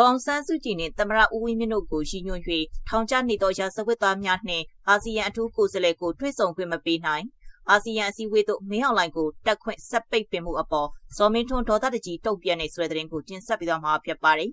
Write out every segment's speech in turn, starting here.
ဒေါအောင်ဆန်းစုကြည်နှင့်သမရဦးဝင်းမြင့်တို့ကိုရှိညွှန်း၍ထောင်ချနေသောရာဇဝတ်သားများနှင့်အာဆီယံအထူးကိုယ်စားလှယ်ကိုတွေ့ဆုံခွင့်မပေးနိုင်အာဆီယံအစည်းအဝေးသို့မင်းအောင်လှိုင်ကိုတက်ခွင့်ဆက်ပိတ်ပင်မှုအပေါ်ဇော်မင်းထွန်းဒေါသတကြီးတုံ့ပြန်နေဆွဲတဲ့ရင်ကိုတင်ဆက်ပြီးတော့မှာဖြစ်ပါတယ်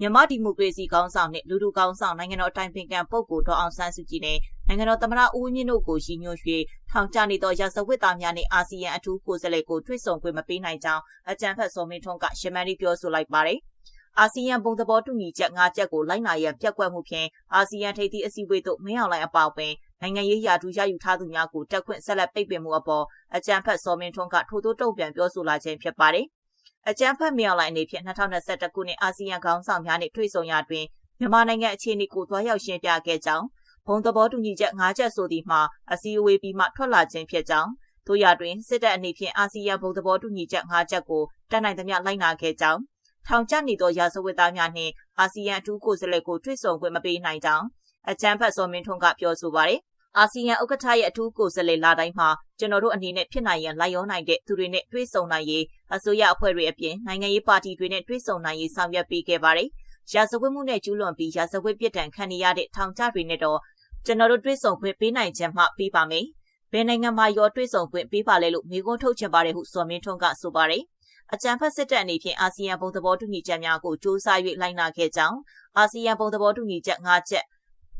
မြန်မာဒီမိုကရေစီကောင်းဆောင်နှင့်လူထုကောင်းဆောင်နိုင်ငံတော်အတိုင်ပင်ခံပုဂ္ဂိုလ်ဒေါအောင်ဆန်းစုကြည်နဲ့နိုင်ငံတော်သမ္မတဦးဝင်းမြင့်တို့ကိုရည်ညွှန်း၍ထောင်ချနေသောရာဇဝတ်သားများနှင့်အာဆီယံအထူးကိုယ်စားလှယ်ကိုတွေ့ဆုံခွင့်မပေးနိုင်ကြောင်းအကြံဖက်စောမင်းထွန်းကရှမန်ရီပြောဆိုလိုက်ပါတယ်။ အာဆီယံဘုံသဘောတူညီချက်၅ချက်ကိုလိုက်နာရန်ပြက်ကွက်မှုဖြင့်အာဆီယံထိပ်သီးအစည်းအဝေးသို့မင်းအောင်လှိုင်အပါအဝင်နိုင်ငံရေးရာထူးရယူထားသူများကိုတက်ခွင့်ဆက်လက်ပိတ်ပင်မှုအပေါ်အကြံဖက်စောမင်းထွန်းကထိုးထိုးတုံ့ပြန်ပြောဆိုလာခြင်းဖြစ်ပါတယ်။အကြံဖက်မြောက်လိုင်းအနေဖြင့်2021ခုနှစ်အာဆီယံခေါင်းဆောင်များနှင့်တွေ့ဆုံရာတွင်မြန်မာနိုင်ငံအခြေအနေကိုတွားရောက်ရှင်းပြခဲ့ကြောင်းဘုံသဘောတူညီချက်၅ချက်ဆိုသည်မှာအစည်းအဝေးပြီးမှထွက်လာခြင်းဖြစ်ကြောင်းတို့ရတွင်စစ်တပ်အနေဖြင့်အာဆီယံဘုံသဘောတူညီချက်၅ချက်ကိုတက်နိုင်သမျှလိုက်နာခဲ့ကြောင်း ထောင်ကျနေသောရာဇဝတ်သားများနှင့် အာဆီယံအထူးကိုယ်စားလှယ်ကိုတွေ့ဆုံခွင့်မပေးနိုင်ကြောင်း အကြံဖတ်စောမင်းထွန်းကပြောဆိုပါတယ်အာဆီယံဥက္ကဋ္ဌရဲ့အထူးကိုယ်စားလှယ်လာတိုင်းမှာကျွန်တော်တို့အနေနဲ့ဖြစ်နိုင်ရန်လိုက်ရောနိုင်တဲ့သူတွေနဲ့တွေ့ဆုံနိုင်ရေးအစိုးရအဖွဲ့တွေအပြင်နိုင်ငံရေးပါတီတွေနဲ့တွေ့ဆုံနိုင်ရေးဆောင်ရွက်ပေးခဲ့ပါတယ်။ရာဇဝတ်မှုနဲ့ကျူးလွန်ပြီးရာဇဝတ်ပြစ်ဒဏ်ခံရတဲ့ထောင်ကျတွေနဲ့တော့ကျွန်တော်တို့တွေ့ဆုံခွင့်ပေးနိုင်ခြင်းမှပေးပါမယ်။ဘယ်နိုင်ငံမှာရောတွေ့ဆုံခွင့်ပေးပါလဲလို့မိကုန်းထုတ်ချင်ပါတယ်ဟုစော်မင်းထွန်းကဆိုပါတယ်။ အကြံဖက်စစ်တပ်အနေဖြင့်အာဆီယံဘုံသဘောတူညီချက်များကိုစ조사၍လိုက်နာခဲ့ကြောင်းအာဆီယံဘုံသဘောတူညီချက်၅ချက်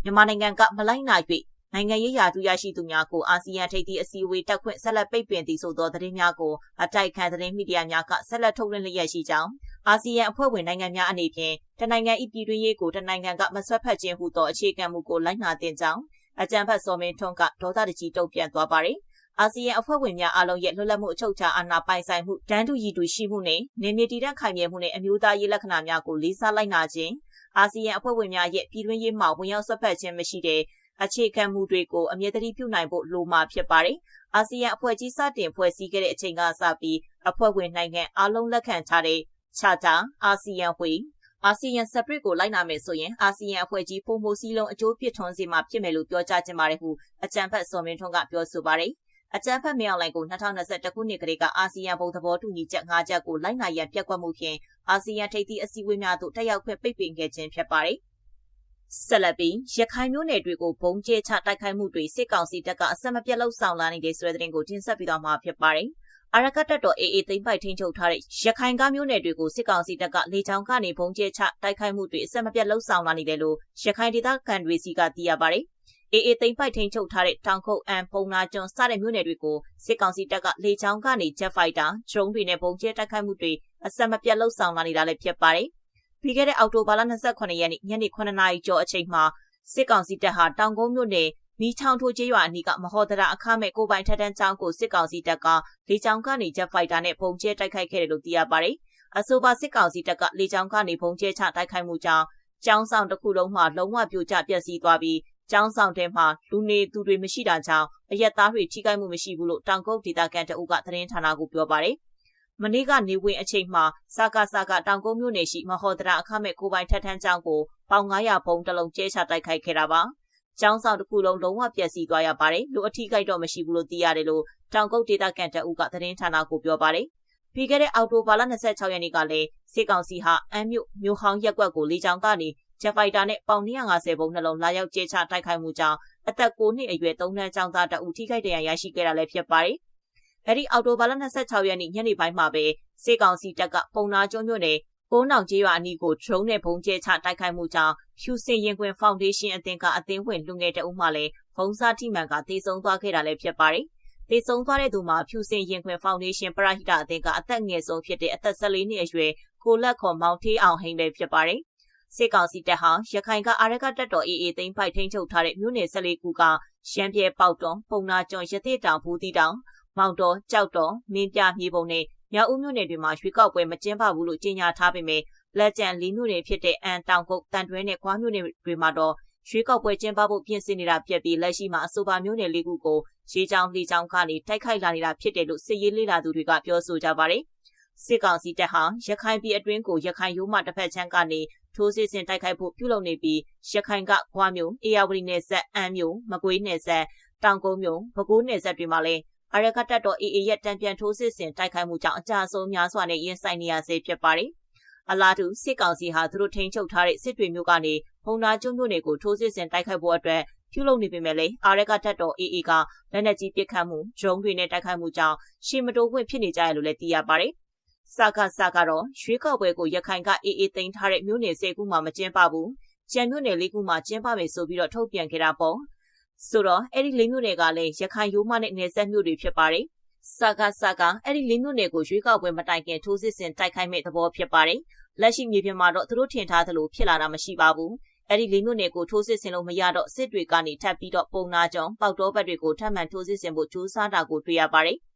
မြန်မာနိုင်ငံကမလိုက်နာ၍နိုင်ငံရေးရာထူးရရှိသူများကိုအာဆီယံထိပ်သီးအစည်းအဝေးတက်ခွင့်ဆက်လက်ပိတ်ပင်သည်ဆိုသောသတင်းများကိုအတိုက်ခံသတင်းမီဒီယာများကဆက်လက်ထုတ်လွှင့်လျက်ရှိကြောင်းအာဆီယံအဖွဲ့ဝင်နိုင်ငံများအနေဖြင့်တနိုင်ငံ၏ပြည်တွင်းရေးကိုတနိုင်ငံကမဆွတ်ဖက်ခြင်းဟုသောအခြေခံမူကိုလိုက်နာသင့်ကြောင်းအကြံဖတ်စော်မင်းထွန်းကဒေါသတကြီးတုံ့ပြန်သွားပါတယ်။ အာဆီယံအဖွဲ့ဝင်များအားလုံးရဲ့လွတ်လပ်မှုအချုပ်အခြာအာဏာပိုင်ဆိုင်မှုတန်းတူရည်တူရှိမှုနဲ့နေမြေတည်တံ့ခိုင်မြဲမှုနဲ့အမျိုးသားရေးလက္ခဏာများကိုလေးစားလိုက်နာခြင်းအာဆီယံအဖွဲ့ဝင်များရဲ့ပြည်တွင်းရေးမှာဝင်ရောက်ဆွတ်ဖက်ခြင်းမရှိတဲ့အခြေခံမူတွေကိုအမြဲတမ်းပြုနိုင်ဖို့လိုမှာဖြစ်ပါတယ်။အာဆီယံအဖွဲ့ကြီးစတင်ဖွဲ့စည်းခဲ့တဲ့အချိန်ကစပြီးအဖွဲ့ဝင်နိုင်ငံအလုံးလက်ခံထားတဲ့ချာတာအာဆီယံဝေးအာဆီယံ separate ကိုလိုက်နာမယ်ဆိုရင်အာဆီယံအဖွဲ့ကြီးပုံမိုစည်းလုံးအကျိုးပြစ်ထွန်းစေမှာဖြစ်မယ်လို့ပြောကြားခြင်းပါတယ်ဟုအကြံဖတ်စော်မင်းထွန်းကပြောဆိုပါတယ်။ အကြံဖတ်မြောက်လိုင်ကို2021ခုနှစ်ကလေးကအာဆီယံဘုံသဘောတူညီချက်၅ချက်ကိုလိုက်နာရန်ပြက်ကွက်မှုဖြင့်အာဆီယံထိပ်သီးအစည်းအဝေးများသို့တက်ရောက်ခွင့်ပိတ်ပင်ခဲ့ခြင်းဖြစ်ပါတယ်။ဆက်လက်ပြီးရခိုင်မျိုးနယ်တွေကိုဘုံကျဲချတိုက်ခိုက်မှုတွေစစ်ကောင်စီတပ်ကအဆက်မပြတ်လှုပ်ဆောင်လာနေတဲ့ဆွဲတဲ့တင်ကိုတင်ဆက်ပြီးတော့မှာဖြစ်ပါတယ်။အရကတ်တပ်တော် AA သိမ်းပိုက်ထိန်းချုပ်ထားတဲ့ရခိုင်ကားမျိုးနယ်တွေကိုစစ်ကောင်စီတပ်ကလေကြောင်းကနေဘုံကျဲချတိုက်ခိုက်မှုတွေအဆက်မပြတ်လှုပ်ဆောင်လာနေတယ်လို့ရခိုင်ဒေသခံတွေစီကသိရပါတယ်။ AA သိမ်းပိုက်ထိန်းချုပ်ထားတဲ့တောင်ခုတ်အန်ပုံနာကျွန်းစတဲ့မြို့နယ်တွေကိုစစ်ကောင်စီတပ်ကလေကြောင်းကနေ Jet Fighter, drone တွေနဲ့ပုံကျဲတိုက်ခိုက်မှုတွေအဆက်မပြတ်လှုပ်ဆောင်လာနေတာလည်းဖြစ်ပါတယ်။ပြီးခဲ့တဲ့အောက်တိုဘာလ28ရက်နေ့ညနေ9နာရီကျော်အချိန်မှာစစ်ကောင်စီတပ်ဟာတောင်ကုန်းမြို့နယ်မီချောင်ထိုကျေးရွာအနီးကမဟော်ဒရာအခမဲ့ကိုပိုင်ထက်တန်းကျောင်းကိုစစ်ကောင်စီတပ်ကလေကြောင်းကနေဂျက်ဖိုက်တာနဲ့ပုံကျဲတိုက်ခိုက်ခဲ့တယ်လို့သိရပါတယ်။အဆိုပါစစ်ကောင်စီတပ်ကလေကြောင်းကနေပုံကျဲချတိုက်ခိုက်မှုကြောင့်ကျောင်းဆောင်တစ်ခုလုံးမှာလုံးဝပြိုကျပျက်စီးသွားပြီး ကျောင်းဆောင်တဲမှာလူနေသူတွေမရှိတာကြောင့်အရက်သားတွေထိခိုက်မှုမရှိဘူးလို့တောင်ကုတ်ဒေသခံတအုပ်ကသတင်းဌာနကိုပြောပါတယ်။မနေ့ကနေဝင်အချိန်မှာစကားစကားတောင်ကုန်းမြို့နယ်ရှိမဟော်ဒရာအခမဲ့ကိုပိုင်ထက်ထန်းကျောင်းကိုပေါင်900ပုံတလုံးကျဲချတိုက်ခိုက်ခဲ့တာပါ။ကျောင်းဆောင်တစ်ခုလုံးလုံးဝပျက်စီးသွားရပါတယ်။လူအထီးကိုက်တော့မရှိဘူးလို့သိရတယ်လို့တောင်ကုတ်ဒေသခံတအုပ်ကသတင်းဌာနကိုပြောပါတယ်။ပြီးခဲ့တဲ့အောက်တိုဘာလ26ရက်နေ့ကလည်းစစ်ကောင်စီဟာအမ်းမြို့မြို့ဟောင်းရက်ကွက်ကိုလေကြောင်းကနေ ဂျက်ဖိုက်တာနဲ့ပေါင်250ပုံနှလုံးလာရောက်ကျဲချတိုက်ခိုက်မှုကြောင့်အသက်9နှစ်အရွယ်3နှစ်ကျောင်းသားတအုပ်ထိခိုက်ဒဏ်ရာရရှိခဲ့တာလည်းဖြစ်ပါတယ်။အဲဒီအော်တိုဘာလ26ရက်နေ့ညနေပိုင်းမှာပဲစေကောင်စီတပ်ကပုံနာကျွန်းမြို့နယ်ကိုးနောင်ကျေးရွာအနီးကိုဒရုန်းနဲ့ဘုံကျဲချတိုက်ခိုက်မှုကြောင့်ဖြူစင်ရင်ခွင်ဖောင်ဒေးရှင်းအသင်းကအသင်းဝင်လူငယ်တအုပ်မှလည်းဘုံစားထိမှန်ကတည်ဆုံသွားခဲ့တာလည်းဖြစ်ပါတယ်။တည်ဆုံသွားတဲ့သူမှာဖြူစင်ရင်ခွင်ဖောင်ဒေးရှင်းပရဟိတအသင်းကအသက်ငယ်ဆုံးဖြစ်တဲ့အသက်14နှစ်အရွယ်ကိုလက်ခေါ်မောင်ထေးအောင်ဟိန်းပဲဖြစ်ပါတယ်။ စစ်ကောင်စီတပ်ဟာရခိုင်ကအာရကတပ်တော် AA သိမ်းပိုက်ထိန်းချုပ်ထားတဲ့မြို့နယ်14ခုကရန်ပြဲပေါတုံပုံနာကျွန်းရသေးတောင်ဘူးတီတောင်မောင်တော်ကြောက်တော်မင်းပြမြေပုံနဲ့မြောက်ဦးမြို့နယ်တွေမှာရွေးကောက်ပွဲမကျင်းပဘူးလို့ကြေညာထားပေမဲ့လက်ကျန်လေးမြို့နယ်ဖြစ်တဲ့အန်တောင်ကုတ်တန်တွဲနဲ့ခွားမြို့နယ်တွေမှာတော့ရွေးကောက်ပွဲကျင်းပဖို့ပြင်ဆင်နေတာဖြစ်ပြီးလက်ရှိမှာအဆိုပါမြို့နယ်လေးခုကိုရေချောင်းလှေချောင်းကနေတိုက်ခိုက်လာနေတာဖြစ်တယ်လို့စစ်ရေးလေ့လာသူတွေကပြောဆိုကြပါတယ်။စစ်ကောင်စီတပ်ဟာရခိုင်ပြည်အတွင်းကိုရခိုင်ရိုးမတစ်ဖက်ချမ်းကနေ ထိုးစစ်ဆင်တိုက်ခိုက်ဖို့ပြုလုပ်နေပြီးရခိုင်ကခွားမြို့အေယာဝတီနယ်ဆက်အမ်းမြို့မကွေးနယ်ဆက်တောင်ကုန်းမြို့ပဲခူးနယ်ဆက်တွေမှာလည်းအရကတပ်တော် AA ရဲ့တံပြန်ထိုးစစ်ဆင်တိုက်ခိုက်မှုကြောင့်အကြအဆုံးများစွာနဲ့ရင်ဆိုင်နေရဆဲဖြစ်ပါတယ်အလားတူစစ်ကောင်စီဟာသူတို့ထိန်းချုပ်ထားတဲ့စစ်တွေမျိုးကနေဖုံနာကျွန်းမျိုးတွေကိုထိုးစစ်ဆင်တိုက်ခိုက်ဖို့အတွက်ပြုလုပ်နေပေမဲ့လည်းအာရက်ကထက်တော် AA ကလက်နက်ကြီးပစ်ခတ်မှုဒရုန်းတွေနဲ့တိုက်ခိုက်မှုကြောင့်ရှေမတိုးခွင့်ဖြစ်နေကြရလို့လည်းသိရပါတယ်။ စကားစကတော့ရွေးကောက်ပွဲကိုရခိုင်က AA သိမ်းထားတဲ့မျိုးနယ်၁၀ခုမှမကျင်းပဘူး။ကျန်မျိုးနယ်၄ခုမှကျင်းပမယ်ဆိုပြီးတော့ထုတ်ပြန်ခဲ့တာပေါ့။ဆိုတော့အဲ့ဒီ၄မျိုးနယ်ကလည်းရခိုင်ရိုးမနဲ့နယ်စပ်မျိုးတွေဖြစ်ပါတယ်။စကားစကားအဲ့ဒီ၄မျိုးနယ်ကိုရွေးကောက်ပွဲမတိုင်ခင်ထိုးစစ်ဆင်တိုက်ခိုက်မဲ့သဘောဖြစ်ပါတယ်။လက်ရှိမြေပြင်မှာတော့သူတို့ထင်ထားသလိုဖြစ်လာတာမရှိပါဘူး။အဲ့ဒီလေးမြို့နယ်ကိုထိုးစစ်ဆင်လို့မရတော့စစ်တွေကနေထပ်ပြီးတော့ပုံနာကြောင်ပေါက်တော်ဘက်တွေကိုထပ်မံထိုးစစ်ဆင်ဖို့ကြိုးစားတာကိုတွေ့ရပါတယ်။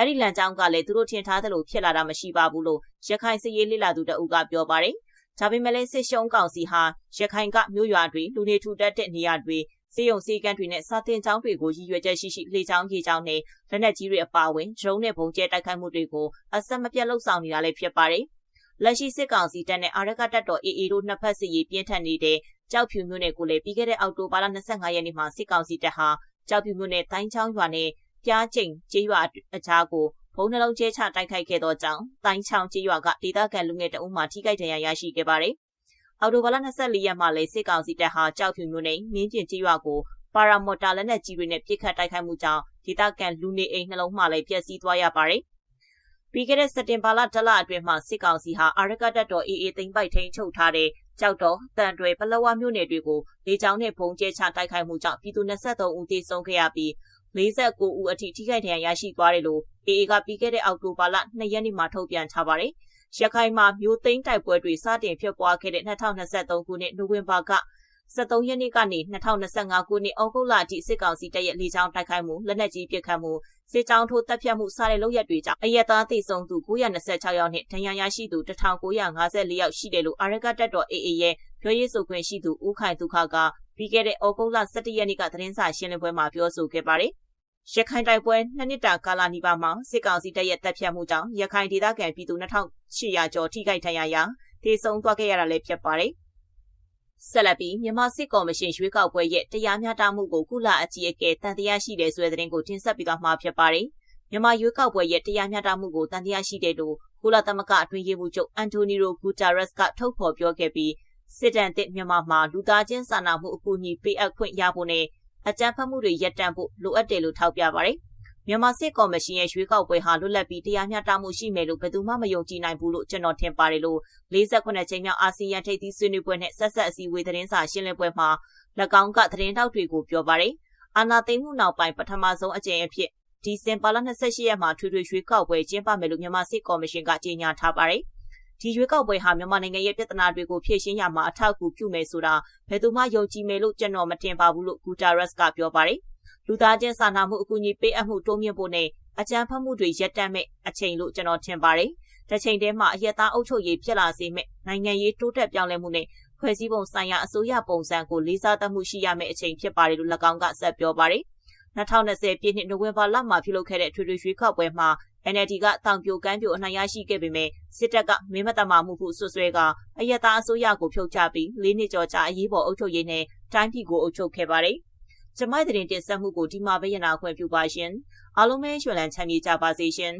အဲ့ဒီလမ်းကြောင်းကလည်းသူတို့ထင်ထားသလိုဖြစ်လာတာမရှိပါဘူးလို့ရခိုင်စစ်ရေးလိလာသူတအုပ်ကပြောပါတယ်။ဒါပေမဲ့လည်းစစ်ရှုံးကောင်စီဟာရခိုင်ကမြို့ရွာတွေလူနေထူထပ်တဲ့နေရာတွေစေယုံစေကန်တွေနဲ့စာတင်ကျောင်းတွေကိုရည်ရွယ်ချက်ရှိရှိလေချောင်းရေချောင်းနဲ့လက်နက်ကြီးတွေအပါအဝင်ဒရုန်းနဲ့ပုံကျဲတိုက်ခိုက်မှုတွေကိုအဆက်မပြတ်လှုပ်ဆောင်နေတာလည်းဖြစ်ပါတယ်။လက်ရှိစစ်ကောင်စီတပ်နဲ့အာရကတပ်တော် AA တို့နှစ်ဖက်စစ်ရေးပြင်းထန်နေတဲ့ကြောက်ဖြူမြို့နယ်ကိုလည်းပြီးခဲ့တဲ့အောက်တိုဘာလ25ရက်နေ့မှာစစ်ကောင်စီတပ်ဟာကြောက်ဖြူမြို့နယ်တိုင်းချောင်းရွာနဲ့ ပြားကျိန်ကျေးရွာအကြားကိုဘုံနှလုံးကျဲချတိုက်ခိုက်ခဲ့သောကြောင့်တိုင်းချောင်းကျေးရွာကဒေသခံလူငယ်တအုပ်မှထိခိုက်ဒဏ်ရာရရှိခဲ့ပါတယ်။အော်တိုဘာလ24ရက်မှာလည်းစစ်ကောင်စီတပ်ဟာကြောက်ဖြူမြို့နယ်မြင်းကျင်ကျေးရွာကိုပါရာမော်တာလက်နက်ကြီးတွေနဲ့ပစ်ခတ်တိုက်ခိုက်မှုကြောင့်ဒေသခံလူနေအိမ်နှလုံးမှလည်းပျက်စီးသွားရပါတယ်။ပြီးခဲ့တဲ့စက်တင်ဘာလတလအတွင်းမှာစစ်ကောင်စီဟာအာရကတပ်တော် AA သိမ်းပိုက်ထိန်ချုပ်ထားတဲ့ကြောက်တော်တန်တွေပလောဝမြို့နယ်တွေကိုလေကြောင်းနဲ့ဘုံကျဲချတိုက်ခိုက်မှုကြောင့်ပြည်သူ23ဦးသေဆုံးခဲ့ရပြီး 49ဦးအထိထိခိုက်ဒဏ်ရာရရှိသွားတယ်လို့ AA ကပြီးခဲ့တဲ့အောက်တိုဘာလ2ရက်နေ့မှာထုတ်ပြန်ထားပါတယ်။ရခိုင်မှာမျိုးသိန်းတိုက်ပွဲတွေစတင်ဖြစ်ပွားခဲ့တဲ့2023ခုနှစ်နိုဝင်ဘာက73ရက်နေ့ကနေ2025ခုနှစ်ဩဂုတ်လအထိစစ်ကောင်စီတပ်ရဲ့လေကြောင်းတိုက်ခိုက်မှုလက်နက်ကြီးပစ်ခတ်မှုစစ်ကြောင်းထိုးတပ်ဖြတ်မှုစတဲ့လုပ်ရက်တွေကြောင့်အရက်သားသေဆုံးသူ926ယောက်နဲ့ဒဏ်ရာရရှိသူ1954ယောက်ရှိတယ်လို့အာရကတပ်တော် AA ရဲ့ပြောရေးဆိုခွင့်ရှိသူဦးခိုင်ဒုက္ခကပြီးခဲ့တဲ့ဩဂုတ်လ17ရက်နေ့ကသတင်းစာရှင်းလင်းပွဲမှာပြောဆိုခဲ့ပါတယ်။ ရခိုင်တိုက်ပွဲနှစ်နှစ်တာကာလနီးပါးမှာစစ်ကောင်စီတပ်ရဲ့တပ်ဖြတ်မှုကြောင့်ရခိုင်ဒေသခံပြည်သူ2800ကျော်ထိခိုက်ဒဏ်ရာရသေဆုံးသွားခဲ့ရတာလည်းဖြစ်ပါတယ်။ဆက်လက်ပြီးမြန်မာစစ်ကော်မရှင်ရွေးကောက်ပွဲရဲ့တရားမျှတမှုကိုကုလအကြီးအကဲတန်တရားရှိတဲ့ဆိုတဲ့သတင်းကိုတင်ဆက်ပြီးတော့မှာဖြစ်ပါတယ်။မြန်မာရွေးကောက်ပွဲရဲ့တရားမျှတမှုကိုတန်တရားရှိတဲ့လို့ကုလသမဂ္ဂအတွင်းရေးမှူးချုပ်အန်တိုနီယိုဂူတာရက်စ်ကထုတ်ဖော်ပြောခဲ့ပြီးစစ်တမ်းတစ်မြန်မာမှာလူသားချင်းစာနာမှုအကူအညီပေးအပ်ခွင့်ရဖို့နဲ့ အကြမ်းဖက်မှုတွေရပ်တန့်ဖို့လိုအပ်တယ်လို့ထောက်ပြပါတယ်။မြန်မာစစ်ကော်မရှင်ရဲ့ရွေးကောက်ပွဲဟာလွတ်လပ်ပြီးတရားမျှတမှုရှိမယ်လို့ဘယ်သူမှမယုံကြည်နိုင်ဘူးလို့ကျွန်တော်ထင်ပါတယ်လို့48ချိန်မြောက်အာဆီယံထိပ်သီးဆွေးနွေးပွဲနဲ့ဆက်ဆက်အစည်းအဝေးသတင်းစာရှင်းလင်းပွဲမှာ၎င်းကသတင်းတောက်တွေကိုပြောပါတယ်။အာနာသိမ်းမှုနောက်ပိုင်းပထမဆုံးအကြိမ်အဖြစ်ဒီဇင်ဘာလ28ရက်မှာထွေထွေရွေးကောက်ပွဲကျင်းပမယ်လို့မြန်မာစစ်ကော်မရှင်ကကြေညာထားပါတယ်။ ဒီရွေးကောက်ပွဲဟာမြန်မာနိုင်ငံရဲ့ပြဿနာတွေကိုဖြေရှင်းရမှာအထောက်အကူပြုမယ်ဆိုတာဘယ်သူမှယုံကြည်မယ်လို့ကျွန်တော်မထင်ပါဘူးလို့ဂူတာရက်စ်ကပြောပါတယ်။လူသားချင်းစာနာမှုအကူအညီပေးအပ်မှုတိုးမြင့်ဖို့နဲ့အကြမ်းဖက်မှုတွေရပ်တန့်မဲ့အချိန်လို့ကျွန်တော်ထင်ပါတယ်။တစ်ချိန်တည်းမှာအရက်သားအုပ်ချုပ်ရေးဖြစ်လာစေမဲ့နိုင်ငံရေးတိုးတက်ပြောင်းလဲမှုနဲ့ဖွဲ့စည်းပုံဆိုင်ရာအစိုးရပုံစံကိုလေးစားသမှုရှိရမယ့်အချိန်ဖြစ်ပါတယ်လို့၎င်းကဆက်ပြောပါတယ်။ 2020ပြည့်နှစ်နိုဝင်ဘာလမှာပြုလုပ်ခဲ့တဲ့ထွေထွေရွေးကောက်ပွဲမှာ NLD ကတောင်ပြိုကမ်းပြိုအနိုင်ရရှိခဲ့ပေမဲ့စစ်တပ်ကမင်းမတမာမှုဟုဆွဆွဲကအယက်သားအစိုးရကိုဖြုတ်ချပြီး၄နှစ်ကျော်ကြာအရေးပေါ်အုပ်ချုပ်ရေးနဲ့တိုင်းပြည်ကိုအုပ်ချုပ်ခဲ့ပါတယ်။ကျမတဲ့တင်ဆက်မှုကိုဒီမှာပဲရနာခွင့်ပြုပါရှင်အားလုံးပဲရွှေလန်းချမ်းမြေကြပါစေရှင်